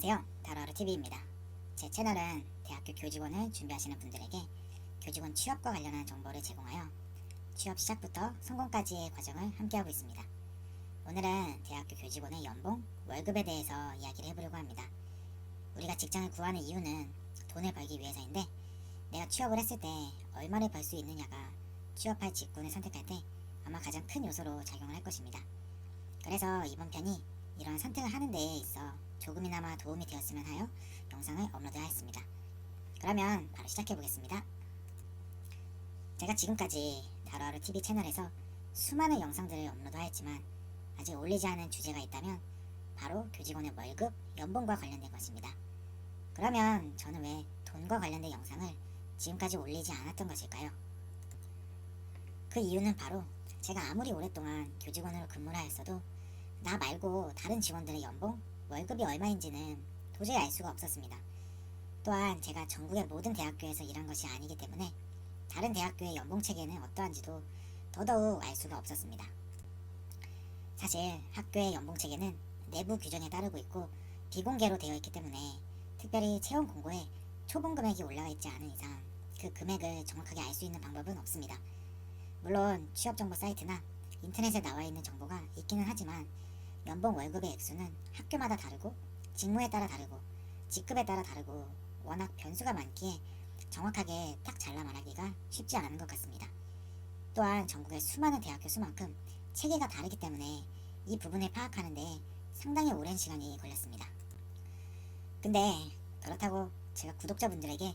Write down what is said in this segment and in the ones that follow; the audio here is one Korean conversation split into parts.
안녕하세요. 다루하루TV입니다. 제 채널은 대학교 교직원을 준비하시는 분들에게 교직원 취업과 관련한 정보를 제공하여 취업 시작부터 성공까지의 과정을 함께하고 있습니다. 오늘은 대학교 교직원의 연봉, 월급에 대해서 이야기를 해보려고 합니다. 우리가 직장을 구하는 이유는 돈을 벌기 위해서인데 내가 취업을 했을 때 얼마를 벌 수 있느냐가 취업할 직군을 선택할 때 아마 가장 큰 요소로 작용을 할 것입니다. 그래서 이번 편이 이런 선택을 하는 데에 있어 조금이나마 도움이 되었으면 하여 영상을 업로드하였습니다. 그러면 바로 시작해 보겠습니다. 제가 지금까지 다루하루 TV 채널에서 수많은 영상들을 업로드하였지만 아직 올리지 않은 주제가 있다면 바로 교직원의 월급, 연봉과 관련된 것입니다. 그러면 저는 왜 돈과 관련된 영상을 지금까지 올리지 않았던 것일까요? 그 이유는 바로 제가 아무리 오랫동안 교직원으로 근무를 하였어도 나 말고 다른 직원들의 연봉, 월급이 얼마인지는 도저히 알 수가 없었습니다. 또한 제가 전국의 모든 대학교에서 일한 것이 아니기 때문에 다른 대학교의 연봉 체계는 어떠한지도 더더욱 알 수가 없었습니다. 사실 학교의 연봉 체계는 내부 규정에 따르고 있고 비공개로 되어 있기 때문에 특별히 채용 공고에 초봉 금액이 올라가 있지 않은 이상 그 금액을 정확하게 알 수 있는 방법은 없습니다. 물론 취업 정보 사이트나 인터넷에 나와 있는 정보가 있기는 하지만 연봉 월급의 액수는 학교마다 다르고 직무에 따라 다르고 직급에 따라 다르고 워낙 변수가 많기에 정확하게 딱 잘라 말하기가 쉽지 않은 것 같습니다. 또한 전국의 수많은 대학교 수만큼 체계가 다르기 때문에 이 부분을 파악하는데 상당히 오랜 시간이 걸렸습니다. 근데 그렇다고 제가 구독자분들에게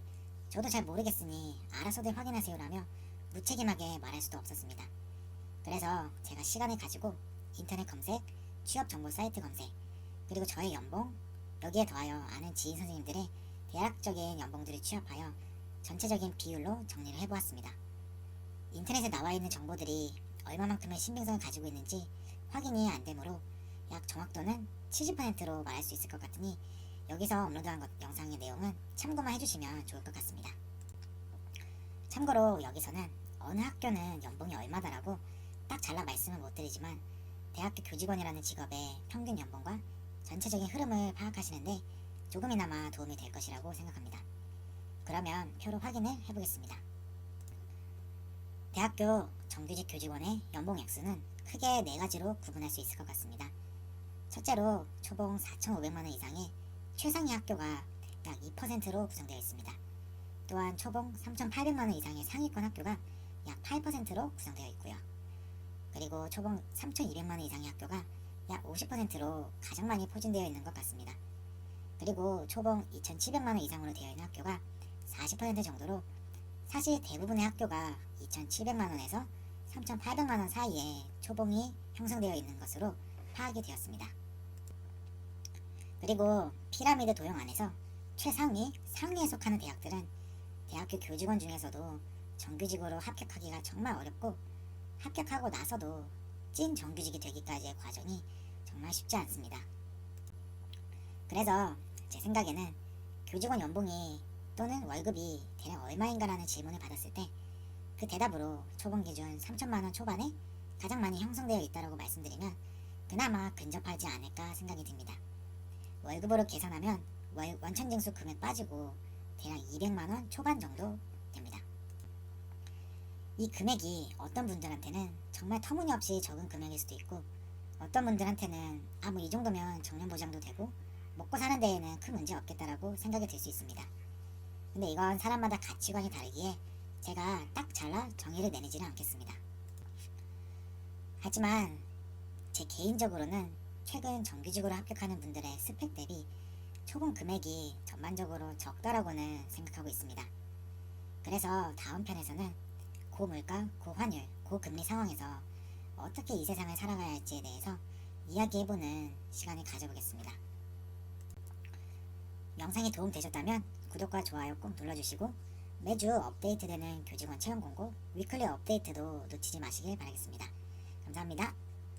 저도 잘 모르겠으니 알아서들 확인하세요라며 무책임하게 말할 수도 없었습니다. 그래서 제가 시간을 가지고 인터넷 검색, 취업 정보 사이트 검색, 그리고 저의 연봉, 여기에 더하여 아는 지인 선생님들의 대략적인 연봉들을 취합하여 전체적인 비율로 정리를 해보았습니다. 인터넷에 나와 있는 정보들이 얼마만큼의 신빙성을 가지고 있는지 확인이 안 되므로 약 정확도는 70%로 말할 수 있을 것 같으니 여기서 업로드한 것, 영상의 내용은 참고만 해주시면 좋을 것 같습니다. 참고로 여기서는 어느 학교는 연봉이 얼마다라고 딱 잘라 말씀은 못 드리지만 대학교 교직원이라는 직업의 평균 연봉과 전체적인 흐름을 파악하시는데 조금이나마 도움이 될 것이라고 생각합니다. 그러면 표로 확인을 해보겠습니다. 대학교 정규직 교직원의 연봉 액수는 크게 네 가지로 구분할 수 있을 것 같습니다. 첫째로 초봉 4,500만 원 이상의 최상위 학교가 약 2%로 구성되어 있습니다. 또한 초봉 3,800만 원 이상의 상위권 학교가 약 8%로 구성되어 있고요. 그리고 초봉 3,200만원 이상의 학교가 약 50%로 가장 많이 포진되어 있는 것 같습니다. 그리고 초봉 2,700만원 이상으로 되어 있는 학교가 40% 정도로 사실 대부분의 학교가 2,700만원에서 3,800만원 사이에 초봉이 형성되어 있는 것으로 파악이 되었습니다. 그리고 피라미드 도형 안에서 최상위, 상위에 속하는 대학들은 대학교 교직원 중에서도 정규직으로 합격하기가 정말 어렵고 합격하고 나서도 찐 정규직이 되기까지의 과정이 정말 쉽지 않습니다. 그래서 제 생각에는 교직원 연봉이 또는 월급이 대략 얼마인가라는 질문을 받았을 때 그 대답으로 초봉 기준 3천만 원 초반에 가장 많이 형성되어 있다고 말씀드리면 그나마 근접하지 않을까 생각이 듭니다. 월급으로 계산하면 월, 원천징수 금액 빠지고 대략 200만 원 초반 정도 됩니다. 이 금액이 어떤 분들한테는 정말 터무니없이 적은 금액일 수도 있고 어떤 분들한테는 아 뭐 이 정도면 정년 보장도 되고 먹고 사는 데에는 큰 문제 없겠다라고 생각이 들 수 있습니다. 근데 이건 사람마다 가치관이 다르기에 제가 딱 잘라 정의를 내리지는 않겠습니다. 하지만 제 개인적으로는 최근 정규직으로 합격하는 분들의 스펙 대비 초봉 금액이 전반적으로 적다라고는 생각하고 있습니다. 그래서 다음 편에서는 고물가, 고환율, 고금리 상황에서 어떻게 이 세상을 살아가야 할지에 대해서 이야기해보는 시간을 가져보겠습니다. 영상이 도움되셨다면 구독과 좋아요 꼭 눌러주시고 매주 업데이트되는 교직원 채용 공고 위클리 업데이트도 놓치지 마시길 바라겠습니다. 감사합니다.